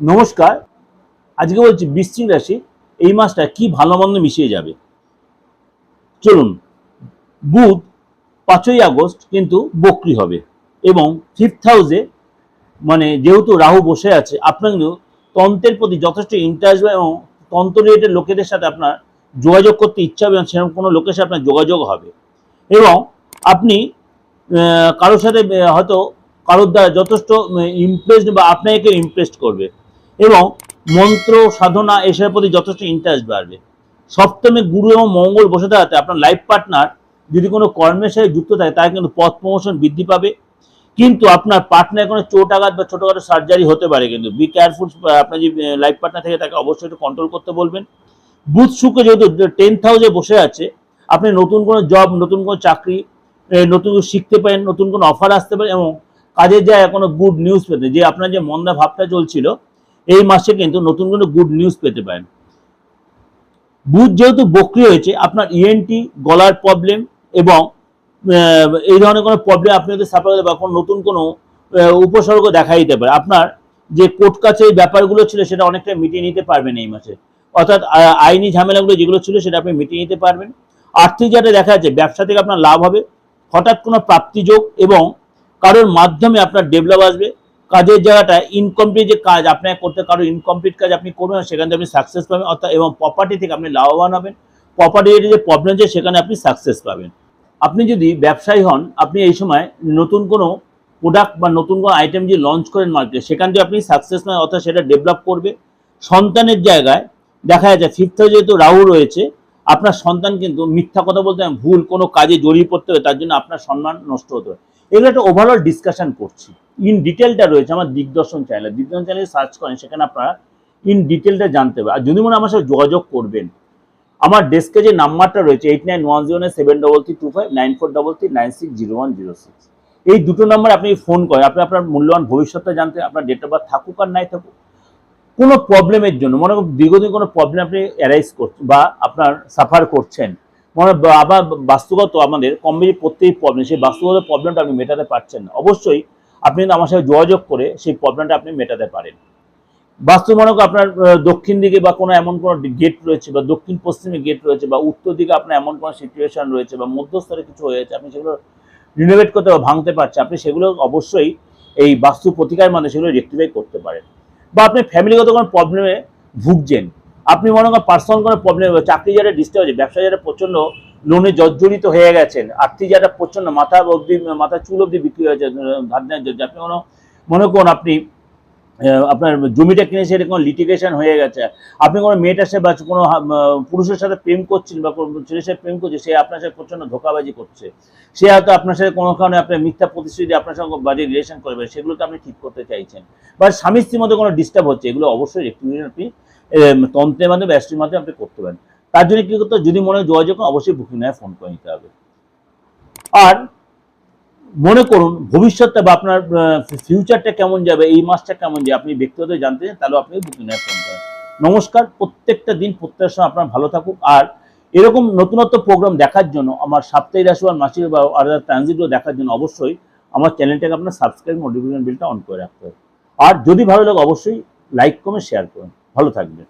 নমস্কার। আজকে বলছি বৃশ্চিক রাশি, এই মাসটা কি ভালো মন্দ মিশিয়ে যাবে? চলুন, বুধ পাঁচই আগস্ট কিন্তু বকরি হবে এবং ফিফথ হাউসে মানে যেহেতু রাহু বসে আছে, আপনার কিন্তু তন্ত্রের প্রতি যথেষ্ট ইন্টারেস্ট এবং তন্ত্র রিলেটেড লোকেদের সাথে আপনার যোগাযোগ করতে ইচ্ছা হবে এবং সেরকম কোনো লোকের সাথে আপনার যোগাযোগ হবে। এবং আপনি কারোর সাথে হয়তো কারোর দ্বারা যথেষ্ট ইমপ্রেসড বা আপনাকে ইমপ্রেসড করবে। এবং মন্ত্র, সাধনা, এসবের প্রতি যথেষ্ট ইন্টারেস্ট বাড়বে। সপ্তমে গুরু এবং মঙ্গল বসে থাকাতে আপনার লাইফ পার্টনার যদি কোনো কর্মের সাথে যুক্ত থাকে, তার কিন্তু পথ প্রমোশন বৃদ্ধি পাবে। কিন্তু আপনার পার্টনার কোনো চোট আঘাত বা ছোটোখাটো সার্জারি হতে পারে কিন্তু। বি কেয়ারফুল আপনার যে লাইফ পার্টনার থেকে তাকে অবশ্যই একটু কন্ট্রোল করতে বলবেন। বুধ শুক্র যেহেতু টেন্থ হাউসে বসে আছে, আপনি নতুন কোনো জব নতুন কোনো চাকরি নতুন শিখতে পারেন, নতুন কোনো অফার আসতে পারে এবং কাজের জায়গায় কোনো গুড নিউজ পেতে। যে আপনার যে মন্দা ভাবটা চলছিল এই মাসে কিন্তু নতুন কোনো গুড নিউজ পেতে পারেন। বুধ যেহেতু বক্রি হয়েছে, আপনার ইএনটি গলার প্রবলেম এবং এই ধরনের কোনো প্রবলেম আপনি যদি সাফার করতে বা কোনো নতুন কোনো উপসর্গ দেখা দিতে পারে, আপনার যে কোর্ট কাছে ব্যাপারগুলো ছিল সেটা অনেকটা মিটিয়ে নিতে পারবেন এই মাসে। অর্থাৎ আইনি ঝামেলাগুলো যেগুলো ছিল সেটা আপনি মিটিয়ে নিতে পারবেন। আর্থিক যাতে দেখা যাচ্ছে, ব্যবসা থেকে আপনার লাভ হবে। হঠাৎ কোনো প্রাপ্তিযোগ এবং কারোর মাধ্যমে আপনার ডেভেলপ আসবে। কাজের জায়গাটা ইনকমপ্লিট যে কাজ আপনাকে করতে কারও ইনকমপ্লিট কাজ আপনি করবেন সেখান থেকে আপনি সাকসেস পাবেন, অর্থাৎ এবং প্রপার্টি থেকে আপনি লাভবান হবেন। প্রপার্টির যে প্রবলেম আছে সেখানে আপনি সাকসেস পাবেন। আপনি যদি ব্যবসায়ী হন, আপনি এই সময় নতুন কোনো প্রোডাক্ট বা নতুন কোনো আইটেম যে লঞ্চ করেন মার্কেটে সেখান থেকে আপনি সাকসেস পাবেন, অর্থাৎ সেটা ডেভেলপ করবে। সন্তানের জায়গায় দেখা যাচ্ছে ফিফথ যেহেতু রাহু রয়েছে আপনার সন্তান কিন্তু মিথ্যা কথা বলতে ভুল কোনো কাজে জড়িয়ে পড়তে হবে, তার জন্য আপনার সম্মান নষ্ট হতে হবে। এগুলো একটা ওভারঅল ডিসকাশন করছি। ইন ডিটেলটা রয়েছে আমার দিগদর্শন চ্যানেলে দিগদর্শন চ্যানেলে সার্চ করেন, সেখানে আপনারা ইন ডিটেলটা জানতে হবে। আর যদি মনে আমার সাথে যোগাযোগ করবেন, আমার ডেস্কে যে নাম্বারটা রয়েছে eight nine one zero nine seven double three two five nine four double three nine six zero one zero six এই দুটো নাম্বার আপনি ফোন করেন, আপনি আপনার মূল্যবান ভবিষ্যৎটা জানতে, আপনার ডেট অফ বার্থ থাকুক আর নাই থাকুক কোনো প্রবলেমের জন্য, মনে করুন দীর্ঘদিন কোনো প্রবলেম আপনি অ্যারাইজ করছেন বা আপনার সাফার করছেন, মনে আবার বাস্তুগত আমাদের কম বেশি প্রত্যেক প্রবলেম সেই বাস্তুগত প্রবলেমটা আপনি মেটাতে পারছেন না। অবশ্যই আপনি কিন্তু আমার সাথে যোগাযোগ করে সেই প্রবলেমটা আপনি মেটাতে পারেন। বাস্তু মনে করুন আপনার দক্ষিণ দিকে বা কোনো এমন কোনো গেট রয়েছে বা দক্ষিণ পশ্চিমে গেট রয়েছে বা উত্তর দিকে আপনার এমন কোনো সিচুয়েশন রয়েছে বা মধ্যস্তরে কিছু হয়েছে, আপনি সেগুলো রিনোভেট করতে বা ভাঙতে পারছেন, আপনি সেগুলো অবশ্যই এই বাস্তু প্রতিকার মানে সেগুলো রেক্টিফাই করতে পারেন। বা আপনি ফ্যামিলিগত কোনো প্রবলেমে ভুগছেন। আপনি মনে করেন পার্সোনাল কোনো প্রবলেম চাকরি যারা ডিস্টার্ব হচ্ছে, ব্যবসা যারা প্রচণ্ড লোনে জর্জরিত হয়ে গেছেন, আর্থিক যারা প্রচণ্ড মাথা অবধি, মাথা চুল অবধি বিক্রি হয়েছে, ধার আপনি মনে করুন আপনি আপনার জমিটা কিনেছে, এটা কোনো লিটিগেশন হয়ে গেছে। আপনি কোনো মেয়েটার সাথে বা কোনো পুরুষের সাথে প্রেম করছেন বা কোনো ছেলের সাথে প্রেম করছে সে আপনার সাথে প্রচণ্ড ধোকাবাজি করছে। সে হয়তো আপনার সাথে কোনো কারণে আপনার মিথ্যা প্রতিশ্রুতি আপনার সঙ্গে বাজে রিলেশন করবে, সেগুলোকে আপনি ঠিক করতে চাইছেন। বা স্বামী স্ত্রীর মধ্যে কোনো ডিস্টার্ব হচ্ছে, এগুলো অবশ্যই রেক্টিফিকেশন আপনি তন্ত্রের মাধ্যমে ব্যস্তির মাধ্যমে আপনি করতে পারেন। তার জন্য কি করতে? যদি মনে হয় যোগাযোগ অবশ্যই বুকিং নেয় ফোন করে নিতে হবে। আর মনে করুন ভবিষ্যৎটা বা আপনার ফিউচারটা কেমন যাবে, এই মাসটা কেমন যাবে, আপনি ব্যক্তিগত জানতে চান, তাহলে আপনি বুকিং ফোন করেন নমস্কার, প্রত্যেকটা দিন সময় আপনার ভালো থাকুক। আর এরকম নতুনত্ব প্রোগ্রাম দেখার জন্য, আমার সাপ্তাহিক রাশি বা মাসিক বা আলাদা ট্রানজিটগুলো দেখার জন্য অবশ্যই আমার চ্যানেলটাকে আপনার সাবস্ক্রাইব নোটিফিকেশন বিলটা অন করে রাখতে হবে। আর যদি ভালো লাগে, অবশ্যই লাইক কমে শেয়ার করুন। ভালো থাকবেন।